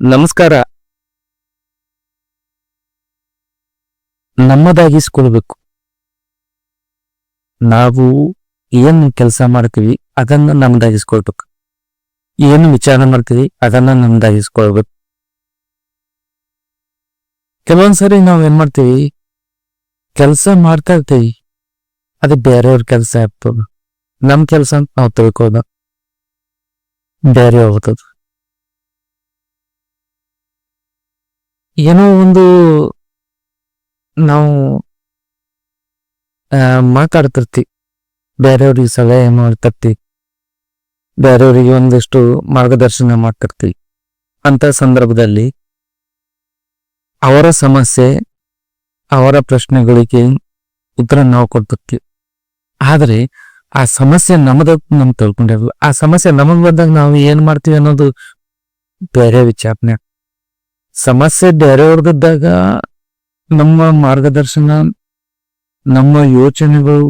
ನಮಸ್ಕಾರ. ನಮ್ಮದಾಗಿಸ್ಕೊಳ್ಬೇಕು. ನಾವು ಏನ್ ಕೆಲಸ ಮಾಡ್ತೀವಿ, ಅದನ್ನ ನಮ್ದಾಗಿಸ್ಕೊಳ್ಬೇಕು. ಏನು ವಿಚಾರ ಮಾಡ್ತೀವಿ, ಅದನ್ನ ನಮ್ದಾಗಿಸ್ಕೊಳ್ಬೇಕು. ಕೆಲವೊಂದ್ಸರಿ ನಾವು ಏನ್ ಮಾಡ್ತೀವಿ, ಕೆಲಸ ಮಾಡ್ತಾ ಇರ್ತೀವಿ. ಅದು ಬೇರೆಯವ್ರ ಕೆಲಸ ಇರ್ತದ ನಮ್ ಕೆಲಸ ಅಂತ ನಾವು ತಿಳ್ಕೋದ ಬೇರೆ ಹೋಗ್ತದ. ಏನೋ ಒಂದು ನಾವು ಮಾತಾಡ್ತಿರ್ತಿ. ಬೇರೆಯವ್ರಿಗೆ ಸಲಹೆ ಮಾಡ್ತಿರ್ತಿ. ಬೇರೆಯವರಿಗೆ ಒಂದಿಷ್ಟು ಮಾರ್ಗದರ್ಶನ ಮಾಡ್ತಿರ್ತೀವಿ ಅಂತ ಸಂದರ್ಭದಲ್ಲಿ ಅವರ ಸಮಸ್ಯೆ, ಅವರ ಪ್ರಶ್ನೆಗಳಿಗೆ ಉತ್ತರ ನಾವು ಕೊಡ್ತಿರ್ತೀವಿ. ಆದರೆ ಆ ಸಮಸ್ಯೆ ನಮ್ಮದ ನಮ್ಗೆ ತಿಳ್ಕೊಂಡಿರಲ್ಲ. ಆ ಸಮಸ್ಯೆ ನಮಗ್ ಬಂದಾಗ ನಾವು ಏನ್ ಮಾಡ್ತೀವಿ ಅನ್ನೋದು ಬೇರೆ ವಿಚಾರಣೆ ಸಮಸ್ಯೆ ಬೇರೆಯವ್ರದ್ದಾಗ ನಮ್ಮ ಮಾರ್ಗದರ್ಶನ, ನಮ್ಮ ಯೋಚನೆಗಳು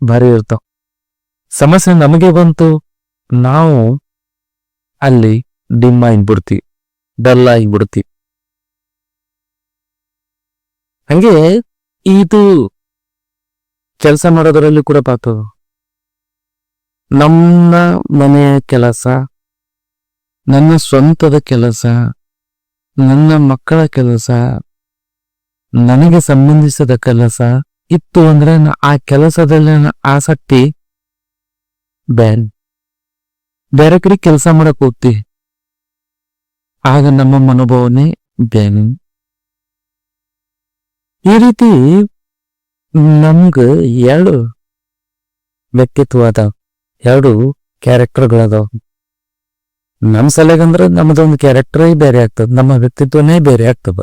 ಭಾರಿ ಇರ್ತಾವ. ಸಮಸ್ಯೆ ನಮಗೆ ಬಂತು, ನಾವು ಅಲ್ಲಿ ಡಿಮ್ ಆಗಿಬಿಡ್ತೀವಿ, ಡಲ್ ಆಗಿಬಿಡ್ತೀವಿ. ಹಂಗೆ ಇದು ಕೆಲಸ ಮಾಡೋದರಲ್ಲಿ ಕೂಡ ಪಾತ್ರ ನಮ್ಮ ಮನೆಯ ಕೆಲಸ, ನನ್ನ ಸ್ವಂತದ ಕೆಲಸ ನನ್ನ ಮಕ್ಕಳ ಕೆಲಸ, ನನಗೆ ಸಂಬಂಧಿಸಿದ ಕೆಲಸ ಇತ್ತು ಅಂದ್ರೆ ಆ ಕೆಲಸದಲ್ಲಿನ ಆಸಕ್ತಿ ಬ್ಯಾನ್ ಬೇರೆ ಕಡೆ ಕೆಲಸ ಮಾಡಕ್ ಹೋಗ್ತಿ. ಆಗ ನಮ್ಮ ಮನೋಭಾವನೆ ಬ್ಯಾನ್ ಈ ರೀತಿ ನಮ್ಗ ಎರಡು ವ್ಯಕ್ತಿತ್ವ ಅದಾವ. ಎರಡು ಕ್ಯಾರೆಕ್ಟರ್ಗಳದಾವ ನಮ್ ಸಲಗಂದ್ರೆ ನಮ್ದೊಂದು ಕ್ಯಾರೆಕ್ಟರೇ ಬೇರೆ ಆಗ್ತದೆ, ನಮ್ಮ ವ್ಯಕ್ತಿತ್ವನೇ ಬೇರೆ ಆಗ್ತದ.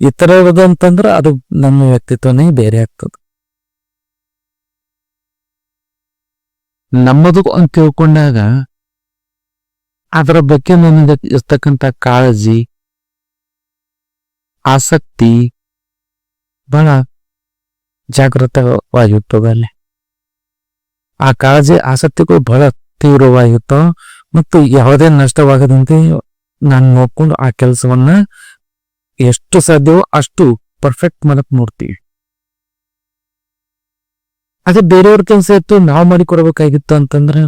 ಇರೋದು ಅಂತಂದ್ರೆ ಅದು ನಮ್ಮ ವ್ಯಕ್ತಿತ್ವನೇ ಬೇರೆ ಆಗ್ತದೆ. ನಮ್ಮದು ಅಂತ ತಿಳ್ಕೊಂಡಾಗ ಅದರ ಬಗ್ಗೆ ನನಗೆ ಇರ್ತಕ್ಕಂಥ ಕಾಳಜಿ, ಆಸಕ್ತಿ ಬಹಳ ಜಾಗೃತವಾಗಿರ್ತದೆ ಅಲ್ಲಿ. ಆ ಕಾಳಜಿ, ಆಸಕ್ತಿಗಳು ಬಹಳ ತೀವ್ರವಾಗಿರ್ತಾವ. ಮತ್ತು ಯಾವುದೇ ನಷ್ಟವಾಗದಂತೆ ನಾನು ನೋಡ್ಕೊಂಡು ಆ ಕೆಲಸವನ್ನ ಎಷ್ಟು ಸಾಧ್ಯವೋ ಅಷ್ಟು ಪರ್ಫೆಕ್ಟ್ ಮಾಡಕ್ ನೋಡ್ತೀವಿ. ಅದೇ ಬೇರೆಯವ್ರ ಕೆಲಸ ಇತ್ತು ನಾವು ಮಾಡಿ ಕೊಡ್ಬೇಕಾಗಿತ್ತು ಅಂತಂದ್ರೆ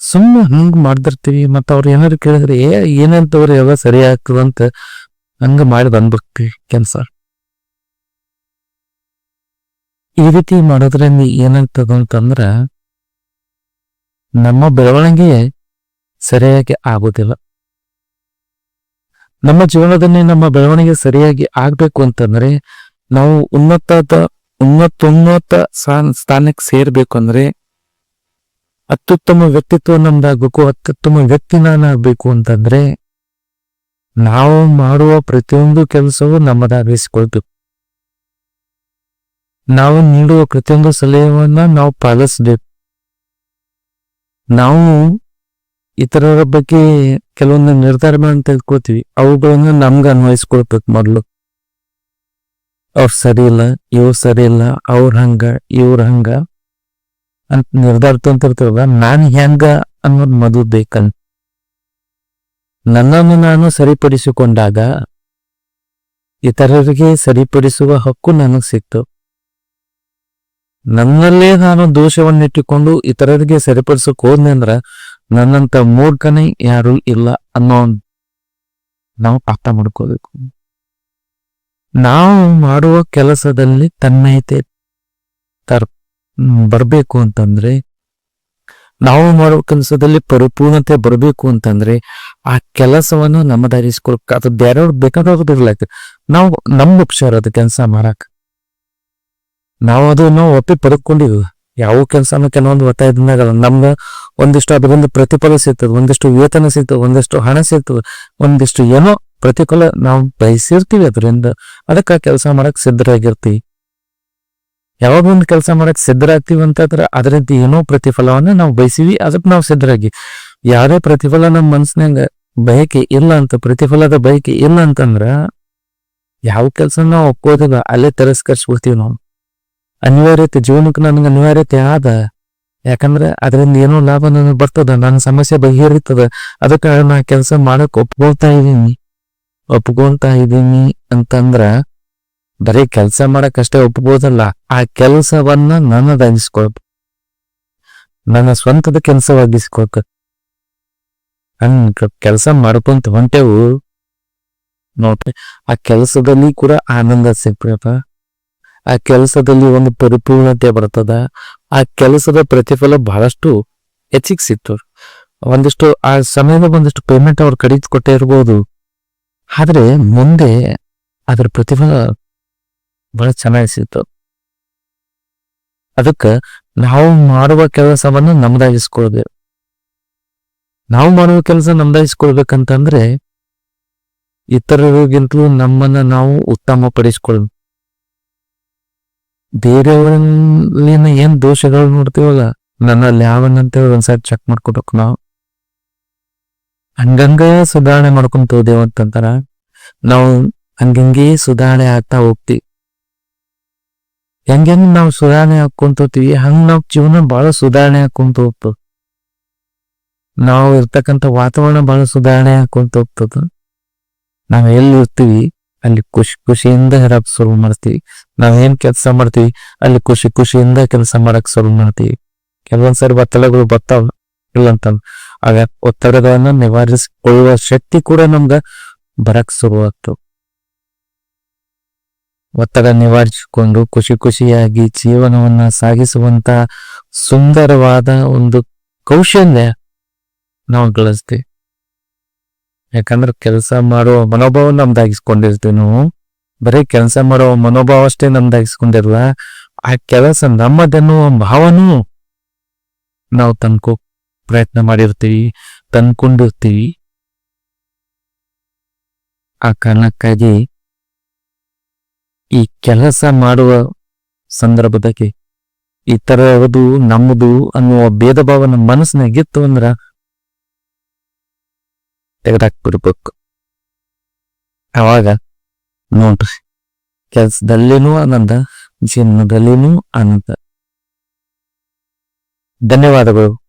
ಸುಮ್ಮನೆ ಹಂಗ ಮಾಡ್ದಿರ್ತೀವಿ ಮತ್ತ ಅವ್ರು ಏನಾದ್ರು ಕೇಳಿದ್ರೆ, ಏ, ಏನಂತವ್ರು ಯಾವ ಸರಿ ಆಗ್ತದಂತ ಹಂಗ ಮಾಡಿ ಬಂದ್ಬಿಡ್ತೀವಿ ಕೆಲಸ. ಈ ರೀತಿ ಮಾಡೋದ್ರಿಂದ ಏನಾಗ್ತದ ಅಂತಂದ್ರ ನಮ್ಮ ಬೆಳವಣಿಗೆ ಸರಿಯಾಗಿ ಆಗೋದಿಲ್ಲ ನಮ್ಮ ಜೀವನದಲ್ಲಿ ನಮ್ಮ ಬೆಳವಣಿಗೆ ಸರಿಯಾಗಿ ಆಗ್ಬೇಕು ಅಂತಂದ್ರೆ ನಾವು ಉನ್ನತದ, ಉನ್ನತೋನ್ನತ ಸ್ಥಾನ, ಸ್ಥಾನಕ್ಕೆ ಸೇರ್ಬೇಕು ಅಂದ್ರೆ ಅತ್ಯುತ್ತಮ ವ್ಯಕ್ತಿತ್ವ ನಮ್ದಾಗಬೇಕು, ಅತ್ಯುತ್ತಮ ವ್ಯಕ್ತಿ ನಾನಾಗಬೇಕು ಅಂತಂದ್ರೆ ನಾವು ಮಾಡುವ ಪ್ರತಿಯೊಂದು ಕೆಲಸವೂ ನಮ್ಮದಾಗಿಸಿಕೊಳ್ಬೇಕು. ನಾವು ನೀಡುವ ಪ್ರತಿಯೊಂದು ಸಲಹೆಯನ್ನ ನಾವು ಪಾಲಿಸ್ಬೇಕು. ನಾವು ಇತರರ ಬಗ್ಗೆ ಕೆಲವೊಂದು ನಿರ್ಧಾರಗಳನ್ನು ತೆಗೆದುಕೊಳ್ತೀವಿ. ಅವುಗಳನ್ನು ನಮ್ಗೆ ಅನ್ವಯಿಸ್ಕೊಳ್ಬೇಕು ಮೊದಲು. ಅವ್ರು ಸರಿ ಇಲ್ಲ, ಇವ್ರು ಸರಿ ಇಲ್ಲ, ಅವ್ರ ಹಂಗ, ಇವ್ರ ಹಂಗ ಅಂತ ನಿರ್ಧಾರ ತಂತಿರ್ತಾರಲ್ಲ ನಾನ್ ಹೆಂಗ ಅನ್ನೋದು ಮೊದಲು ಬೇಕಂತ ನನ್ನನ್ನು ನಾನು ಸರಿಪಡಿಸಿಕೊಂಡಾಗ ಇತರರಿಗೆ ಸರಿಪಡಿಸುವ ಹಕ್ಕು ನನಗೆ ಸಿಕ್ತು. ನನ್ನಲ್ಲೇ ನಾನು ದೋಷವನ್ನಿಟ್ಟುಕೊಂಡು ಇತರರಿಗೆ ಸರಿಪಡಿಸಕ್ ಹೋದ್ನೆ ಅಂದ್ರ ನನ್ನಂತ ಮೂರ್ಖನೇ ಯಾರು ಇಲ್ಲ ಅನ್ನೋ ನಾವು ಅರ್ಥ ಮಾಡ್ಕೋಬೇಕು. ನಾವು ಮಾಡುವ ಕೆಲಸದಲ್ಲಿ ತನ್ಮಯತೆ ತರ್ ಬರ್ಬೇಕು ಅಂತಂದ್ರೆ, ನಾವು ಮಾಡುವ ಕೆಲಸದಲ್ಲಿ ಪರಿಪೂರ್ಣತೆ ಬರಬೇಕು ಅಂತಂದ್ರೆ, ಆ ಕೆಲಸವನ್ನು ನಮ್ಮದಾರಿಸ್ಕೊಳಕ್ ಅದು ಬೇರೆಯವ್ರು ಬೇಕಾದವ್ರದಿರ್ಲಾಕ ನಾವು ನಮ್ಮ ಉಪಚಾರದ ಕೆಲಸ ಮಾಡಕ್ ನಾವು ಅದನ್ನು ಒಪ್ಪಿ ಪಡ್ಕೊಂಡಿವಿ. ಯಾವ ಕೆಲಸನೂ ಕೆಲವೊಂದು ಒತ್ತಾಯದಿಂದಾಗ ನಮ್ಗ ಒಂದಿಷ್ಟು ಅದರಿಂದ ಪ್ರತಿಫಲ ಸಿಗ್ತದೆ, ಒಂದಿಷ್ಟು ವೇತನ ಸಿಗ್ತದೆ, ಒಂದಿಷ್ಟು ಹಣ ಸಿಗ್ತದೆ, ಒಂದಿಷ್ಟು ಏನೋ ಪ್ರತಿಫಲ ನಾವು ಬಯಸಿರ್ತೀವಿ ಅದರಿಂದ. ಅದಕ್ಕೆ ಕೆಲಸ ಮಾಡಕ್ ಸಿದ್ಧರಾಗಿರ್ತೀವಿ. ಯಾವಾಗ ಒಂದು ಕೆಲಸ ಮಾಡಕ್ ಸಿದ್ಧರಾಗ್ತೀವಿ ಅಂತಂದ್ರೆ ಅದರಿಂದ ಏನೋ ಪ್ರತಿಫಲವನ್ನ ನಾವು ಬಯಸಿವಿ, ಅದಕ್ಕೆ ನಾವು ಸಿದ್ಧರಾಗಿ. ಯಾರೇ ಪ್ರತಿಫಲ ನಮ್ಮ ಮನ್ಸಿನಾಗ ಬಯಕೆ ಇಲ್ಲ ಅಂತ, ಪ್ರತಿಫಲದ ಬಯಕೆ ಇಲ್ಲ ಅಂತಂದ್ರ ಯಾವ ಕೆಲಸ ನಾವು ಒಪ್ಪೋದಿಲ್ಲ ಅಲ್ಲೇ ತಿರಸ್ಕರಿಸ್ಬಿಡ್ತೀವಿ ನಾವು. ಅನಿವಾರ್ಯತೆ, ಜೀವನಕ್ಕೆ ನನಗೆ ಅನಿವಾರ್ಯತೆ ಆದ. ಯಾಕಂದ್ರೆ ಅದರಿಂದ ಏನೋ ಲಾಭ ನನಗೆ ಬರ್ತದ, ನನ್ನ ಸಮಸ್ಯೆ ಬಗೆಹರಿತದ. ಅದಕ್ಕೆ ನಾ ಕೆಲಸ ಮಾಡಕ್ ಒಪ್ಕೊಳ್ತಾ ಇದ್ದೀನಿ. ಒಪ್ಕೊಳ್ತಾ ಇದ್ದೀನಿ ಅಂತಂದ್ರ ಬರೀ ಕೆಲಸ ಮಾಡಕ್ಕಷ್ಟೇ ಒಪ್ಬೋದಲ್ಲ ಆ ಕೆಲಸವನ್ನ ನನ್ನದಾಗಿಸ್ಕೊಳ್ಬೇಕು ನನ್ನ ಸ್ವಂತದ ಕೆಲಸವಾಗಿಸ್ಕೊಳ್ಕ ಕೆಲಸ ಮಾಡ್ಕೊಂತ ಹೊಂಟೆವು. ನೋಡ್ರಿ, ಆ ಕೆಲಸದಲ್ಲಿ ಕೂಡ ಆನಂದ ಸಿಗ್ತದ. ಆ ಕೆಲಸದಲ್ಲಿ ಒಂದು ಪರಿಪೂರ್ಣತೆ ಬರ್ತದ. ಆ ಕೆಲಸದ ಪ್ರತಿಫಲ ಬಹಳಷ್ಟು ಹೆಚ್ಚಿಗೆ ಸಿಕ್ತು ಒಂದಿಷ್ಟು ಆ ಸಮಯದ ಒಂದಿಷ್ಟು ಪೇಮೆಂಟ್ ಅವ್ರು ಕಡಿತ ಕೊಟ್ಟೇ ಇರ್ಬೋದು. ಆದ್ರೆ ಮುಂದೆ ಅದ್ರ ಪ್ರತಿಫಲ ಬಹಳ ಚೆನ್ನಾಗಿ ಸಿಕ್ತು ಅದಕ್ಕೆ ನಾವು ಮಾಡುವ ಕೆಲಸವನ್ನು ನಮ್ದಾಗಿಸ್ಕೊಳ್ಬೇಕು ನಾವು ಮಾಡುವ ಕೆಲಸ ನಮ್ದಾಗಿಸ್ಕೊಳ್ಬೇಕಂತಂದ್ರೆ ಇತರರಿಗಿಂತಲೂ ನಮ್ಮನ್ನ ನಾವು ಉತ್ತಮ ಪಡಿಸ್ಕೊಳ್ ಬೇರೆಯವರಲ್ಲಿನ ಏನ್ ದೋಷಗಳು ನೋಡ್ತೀವಲ್ಲ? ನನ್ನಲ್ಲಿ ಯಾವನ್ನಂತೇಳಿ ಒಂದ್ಸರಿ ಚೆಕ್ ಮಾಡ್ಕೊಬೇಕು ನಾವು. ಹಂಗಂಗ ಸುಧಾರಣೆ ಮಾಡ್ಕೊಂತ ಹೋದೇವ್ ಅಂತಂತಾರ. ನಾವು ಹಂಗಂಗೆ ಸುಧಾರಣೆ ಆಗ್ತಾ ಹೋಗ್ತಿವಿ. ಹೆಂಗ್ ನಾವು ಸುಧಾರಣೆ ಹಾಕೊಂತ ಹೋಗ್ತೀವಿ? ಹಂಗ ನಾವ್ ಜೀವನ ಬಹಳ ಸುಧಾರಣೆ ಹಾಕೊಂತ ಹೋಗ್ತದ. ನಾವು ಇರ್ತಕ್ಕಂಥ ವಾತಾವರಣ ಬಹಳ ಸುಧಾರಣೆ ಹಾಕೊಂತ ಹೋಗ್ತದ. ನಾವ್ ಎಲ್ಲಿ ಇರ್ತೀವಿ? ಅಲ್ಲಿ ಖುಷಿ ಖುಷಿಯಿಂದ ಹೇಳಕ್ ಶುರು ಮಾಡ್ತೀವಿ. ನಾವೇನ್ ಕೆಲಸ ಮಾಡ್ತೀವಿ, ಅಲ್ಲಿ ಖುಷಿ ಖುಷಿಯಿಂದ ಕೆಲಸ ಮಾಡಕ್ ಶುರು ಮಾಡ್ತೀವಿ. ಕೆಲವೊಂದ್ಸರಿ ಒತ್ತಡಗಳು ಬರ್ತಾವ ಇಲ್ಲ ಅಂತ ಆಗ ಒತ್ತಡಗಳನ್ನ ನಿವಾರಿಸಿಕೊಳ್ಳುವ ಶಕ್ತಿ ಕೂಡ ನಮ್ಗ ಬರಕ್ ಶುರು ಒತ್ತಡ ನಿವಾರಿಸಿಕೊಂಡು ಖುಷಿ ಖುಷಿಯಾಗಿ ಜೀವನವನ್ನ ಸಾಗಿಸುವಂತ ಸುಂದರವಾದ ಒಂದು ಕೌಶಲ್ಯ ನಾವು ಗಳಿಸ್ತೀವಿ. ಯಾಕಂದ್ರೆ ಕೆಲಸ ಮಾಡುವ ಮನೋಭಾವ ನಮ್ದಾಗಿಸ್ಕೊಂಡಿರ್ತೀವಿ ನಾವು. ಬರೀ ಕೆಲಸ ಮಾಡುವ ಮನೋಭಾವ ಅಷ್ಟೇ ನಮ್ದಾಗಿಸ್ಕೊಂಡಿರಲ್ಲ, ಆ ಕೆಲಸ ನಮ್ಮದನ್ನುವ ಭಾವನೂ ನಾವು ತನ್ಕೋ ಪ್ರಯತ್ನ ಮಾಡಿರ್ತೀವಿ, ತಂದ್ಕೊಂಡಿರ್ತೀವಿ. ಆ ಕಾರಣಕ್ಕಾಗಿ ಈ ಕೆಲಸ ಮಾಡುವ ಸಂದರ್ಭದಾಗೆ ಈ ತರದು ನಮ್ಮದು ಅನ್ನುವ ಭೇದ ಭಾವ ನಮ್ಮ ಮನಸ್ಸಿನಾಗಿತ್ತು ಅಂದ್ರ ತೆಗೆದಾಕ್ಬಿಡ್ಬೇಕು ಅವಾಗ ನೋಡ್ರಿ. ಕೆಲಸದಲ್ಲಿನೂ ಆನಂದ ಜೀವನದಲ್ಲಿನೂ ಆನಂದ. ಧನ್ಯವಾದಗಳು.